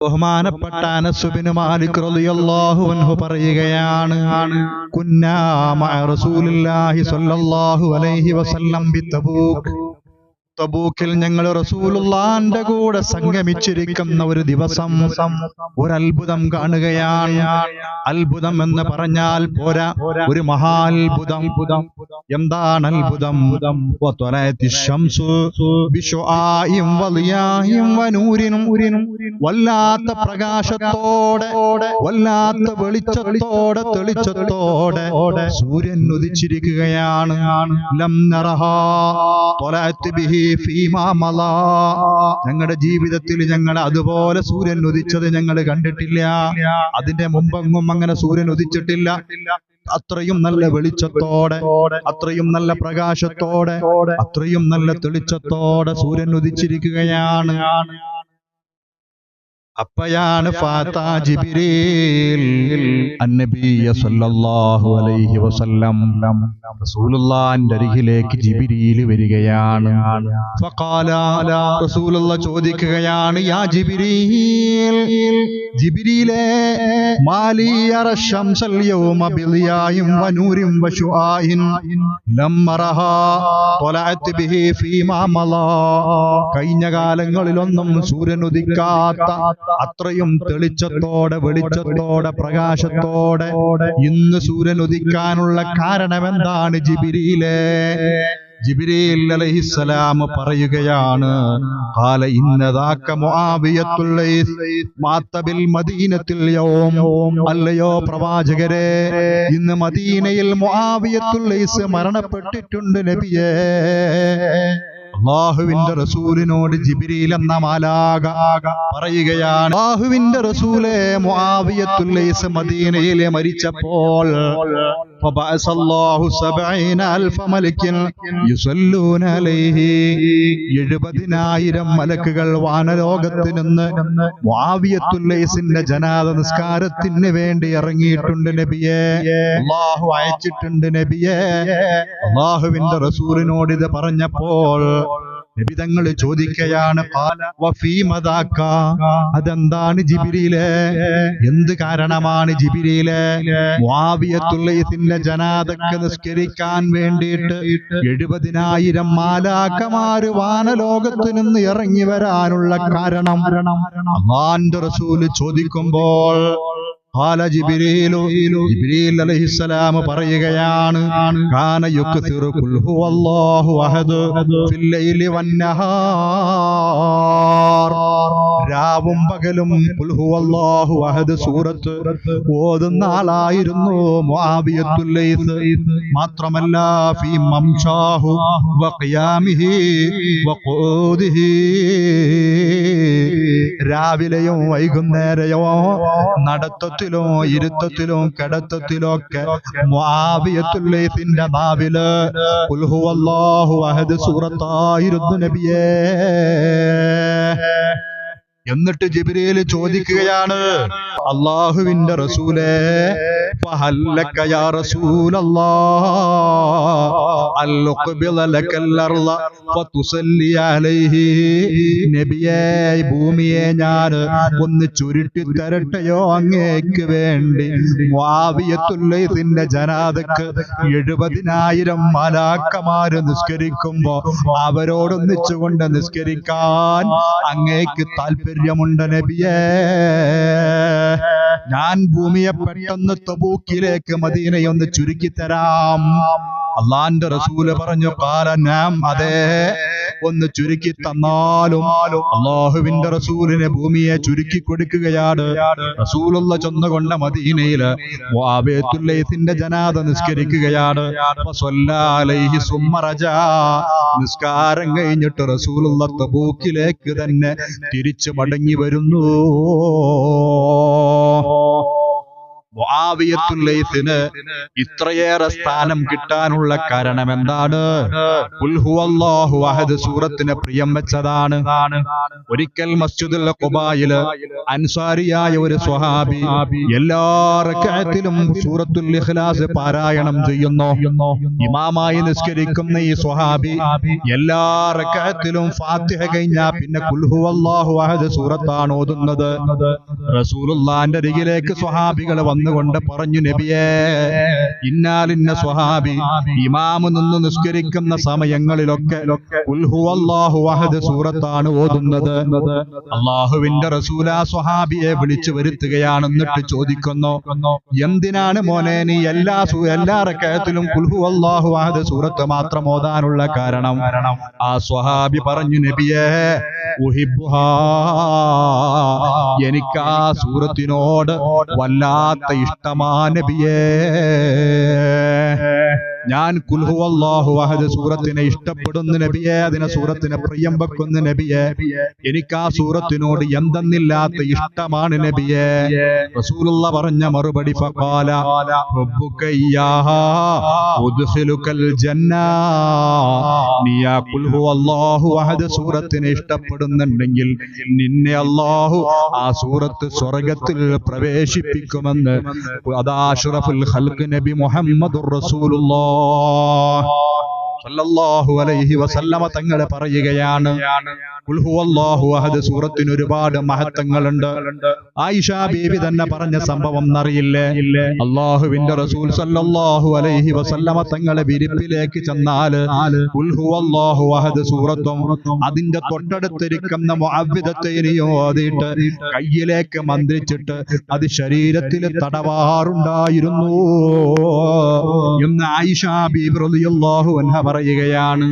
ബഹുമാനപ്പെട്ട അനസുബിന് മാലിക് റളിയല്ലാഹു അൻഹു പറയുകയാണ് കുന്നാ മഅ റസൂലില്ലാഹി സ്വല്ലല്ലാഹു അലൈഹി വസല്ലം ബി തബൂക്ക് തബൂക്കിൽ ഞങ്ങൾ റസൂലുള്ളാന്റെ കൂടെ സംഗമിച്ചിരിക്കുന്ന ഒരു ദിവസം ഒരു അത്ഭുതം കാണുകയാണ്. അത്ഭുതം എന്ന് പറഞ്ഞാൽ പോരാ ഒരു മഹാത്ഭുതം. എന്താണ് അത്ഭുതം? വല്ലാത്ത പ്രകാശത്തോടെ വല്ലാത്ത വെളിച്ചത്തോടെ തെളിച്ചത്തോടെ സൂര്യൻ ഉദിച്ചിരിക്കുകയാണ്. ലം നറഹാ ത്വലഅത്ത് ബിഹി ഞങ്ങളുടെ ജീവിതത്തിൽ ഞങ്ങൾ അതുപോലെ സൂര്യൻ ഉദിച്ചത് ഞങ്ങൾ കണ്ടിട്ടില്ല. അതിന്റെ മുമ്പെങ്ങും അങ്ങനെ സൂര്യൻ ഉദിച്ചിട്ടില്ല. അത്രയും നല്ല വെളിച്ചത്തോടെ അത്രയും നല്ല പ്രകാശത്തോടെ അത്രയും നല്ല തെളിച്ചത്തോടെ സൂര്യൻ ഉദിച്ചിരിക്കുകയാണ്. അപ്പയാണ് ഫാത്താ ജിബ്രീൽ. അന്നബിയ സല്ലല്ലാഹു അലൈഹി വസല്ലം റസൂലുള്ളാഹിന്റെ അരികിലേക്ക് ജിബ്രീൽ വരികയാണ്. ചോദിക്കുകയാണ് യാ ജിബ്രീൽ ജിബ്രീലേ മാലി യറ ശംസൽ യൗമ വനൂരിം ലമ്മറഹ ബിഹി കഴിഞ്ഞ കാലങ്ങളിലൊന്നും സൂര്യൻ ഉദിക്കാത്ത അത്രയും തെളിച്ചത്തോടെ വെളിച്ചത്തോടെ പ്രകാശത്തോടെ ഇന്ന് സൂര്യൻ ഉദിക്കാനുള്ള കാരണം എന്താണ് ജിബിരിയിലെ ജിബിരിൽ അലൈഹിസ്സലാം പറയുകയാണ് കാല ഇന്നതാക്ക മാത്തബിൽ മദീനത്തിൽ അല്ലയോ പ്രവാചകരെ ഇന്ന് മദീനയിൽ മുആവിയത്തുൽ ലൈസ് മരണപ്പെട്ടിട്ടുണ്ട് നബിയേ. അള്ളാഹുവിന്റെ റസൂലിനോട് ജിബിരിയിൽ എന്ന മാലാക പറയുകയാണ് അള്ളാഹുവിന്റെ റസൂലെ മുആവിയത്തുല്ലൈസ് മദീനയിലെ മരിച്ചപ്പോൾ فبعث الله سبعين ألف ملك يصلون عليه എഴുപതിനായിരം മലക്കുകൾ വാനലോകത്ത് നിന്ന് മുആവിയത്തുല്ലൈസിന്റെ ജനാദ നിസ്കാരത്തിന് വേണ്ടി ഇറങ്ങിയിട്ടുണ്ട് നബിയെ അള്ളാഹു അയച്ചിട്ടുണ്ട് നബിയെ അള്ളാഹുവിന്റെ റസൂലിനോട് ഇത് പറഞ്ഞപ്പോൾ നിബിതങ്ങൾ ചോദിക്കയാണ് "ഖാല വഫീമ അതെന്താണ് ജിബിരിയിലെ? എന്ത് കാരണമാണ് ജിബിരിയിലെ? മുആവിയത്തുല്ലൈസിന്റെ ജനാതക്ക് നിസ്കരിക്കാൻ വേണ്ടിയിട്ട് എഴുപതിനായിരം മാലാക്കമാര് വാനലോകത്ത് നിന്ന് ഇറങ്ങി വരാനുള്ള കാരണം. റസൂൽ ചോദിക്കുമ്പോൾ ഖാല ജിബ്രീലു ജിബ്രീൽ അലൈഹിസ്സലാം പറയുകയാണ് കാന യുക്സിറു ഖുൽ ഹുവല്ലാഹു അഹദ് ഫിൽ ലൈലി വന്നഹാർ രാവും പകലും ഹുവല്ലാഹു അഹദ് സൂറത്ത് ഓതുന്ന ആളായിരുന്നു മാത്രമല്ല ഫീ മംശാഹു വഖിയാമിഹി വഖൂദിഹി രാവിലെയും വൈകുന്നേരയോ നടത്തത്തിലോ ഇരുത്തത്തിലോ കിടത്തത്തിലോ ഒക്കെ മുആവിയത്തുല്ലൈസിന്റെ നാവിൽ ഹുവല്ലാഹു അഹദ് സൂറത്തായിരുന്നു നബിയേ. എന്നിട്ട് ജിബ്രീൽ ചോദിക്കുകയാണ് അള്ളാഹുവിന്റെ റസൂലേ ഭൂമിയെ ഞാൻ ഒന്ന് ചുരുട്ടി തരട്ടെയോ അങ്ങേക്ക് വേണ്ടി? മുആവിയത്തുല്ലൈസിന്റെ ജനാദക്ക് എഴുപതിനായിരം മലാക്കമാര് നിസ്കരിക്കുമ്പോ അവരോടൊന്നിച്ചുകൊണ്ട് നിസ്കരിക്കാൻ അങ്ങേക്ക് താല്പര്യമുണ്ട് നബിയേ ഞാൻ ഭൂമിയെ പെട്ടെന്ന് തബൂക്കിലേക്ക് മദീനയൊന്ന് ചുരുക്കി തരാം അള്ളാന്റെ റസൂൽ പറഞ്ഞു കാലനാം അതെ. ഒന്ന് ചുരുക്കി തന്നാലും അള്ളാഹുവിന്റെ റസൂലിനെ ഭൂമിയെ ചുരുക്കി കൊടുക്കുകയാണ്. റസൂലുള്ള ചെന്നുകൊണ്ട മദീനയിൽ മുആബിയത്തുല്ലൈസിന്റെ ജനാദ നിസ്കരിക്കുകയാണ്. നിസ്കാരം കഴിഞ്ഞിട്ട് റസൂലുള്ള തബൂക്കിലേക്ക് തന്നെ തിരിച്ചു മടങ്ങി വരുന്നു. മുആവിയത്തുൽ ലൈസിന് ഇത്രയേറെ സ്ഥാനം കിട്ടാനുള്ള കാരണം എന്താണ് അഹദ് സൂറത്തിന് പ്രിയം വെച്ചതാണ്. ഒരിക്കൽ മസ്ജിദുൽ ഖുബായിൽ അൻസാരിയായ ഒരു സ്വഹാബി എല്ലാ റക്അത്തിലും സൂറത്തുൽ ഇഖ്ലാസ് പാരായണം ചെയ്യുന്നു. ഇമാമായി നിസ്കരിക്കുന്ന ഈ സ്വഹാബി എല്ലാ റക്അത്തിലും ഫാത്തിഹ കഴിഞ്ഞാ പിന്നെ ഖുൽ ഹുവല്ലാഹു അഹദ് സൂറത്താണ് ഓതുന്നത്. റസൂലുള്ളാന്റെ അരികിലേക്ക് സ്വഹാബികൾ വന്നുകൊണ്ട് പറഞ്ഞു നബിയേ ഇന്നാലിന്ന സ്വഹാബി ഇമാമ് നിന്ന് നിസ്കരിക്കുന്ന സമയങ്ങളിലൊക്കെ സൂറത്താണ് ഓതുന്നത് അള്ളാഹുവിന്റെ റസൂല സ്വഹാബിയെ വിളിച്ചു വരുത്തുകയാണ് എന്നിട്ട് ചോദിക്കുന്നു എന്തിനാണ് മോനെ നീ എല്ലാ എല്ലാ റക്കയത്തിലും കുൽഹു അള്ളാഹു അഹദ് സൂറത്ത് മാത്രം ഓതാനുള്ള കാരണം ആ സ്വഹാബി പറഞ്ഞു നബിയേ. എനിക്ക് ആ സൂറത്തിനോട് വല്ലാത്ത ഇഷ്ടമാ നബിയേ. ഞാൻ സൂറത്തിനെ ഇഷ്ടപ്പെടുന്ന നബിയെ അതിനെ സൂറത്തിനെ പ്രിയം വെക്കുന്ന നബിയെ എനിക്ക് ആ സൂറത്തിനോട് എന്തെന്നില്ലാത്ത ഇഷ്ടമാണ് നബിയെ. റസൂലുള്ള പറഞ്ഞ മറുപടി സൂറത്തിനെ ഇഷ്ടപ്പെടുന്നുണ്ടെങ്കിൽ നിന്നെ അള്ളാഹു ആ സൂറത്ത് സ്വർഗത്തിൽ പ്രവേശിപ്പിക്കുമെന്ന് അതാ അഷ്റഫുൽ നബി മുഹമ്മദുർ റസൂലുള്ളാഹ് സല്ലല്ലാഹു അലൈഹി വസല്ലമ തങ്ങൾ പറയുകയാണ്. അഹദ് സൂറത്തിന് ഒരുപാട് മഹത്വങ്ങളുണ്ട്. ആയിഷ ബീവി തന്നെ പറഞ്ഞ സംഭവം എന്നറിയില്ലേ? അള്ളാഹുവിന്റെ റസൂൽ സല്ലല്ലാഹു അലൈഹി വസല്ലമ തങ്ങളെ വിരിപ്പിലേക്ക് ചെന്നാൽ അഹദ് സൂറത്തും അതിന്റെ തൊട്ടടുത്തിരിക്കുന്ന ഓതിയിട്ട് കയ്യിലേക്ക് മന്ത്രിച്ചിട്ട് അത് ശരീരത്തിൽ തടവാറുണ്ടായിരുന്നു എന്ന് ആയിഷ ബീബി റളിയല്ലാഹു അൻഹ പറയുകയാണ്.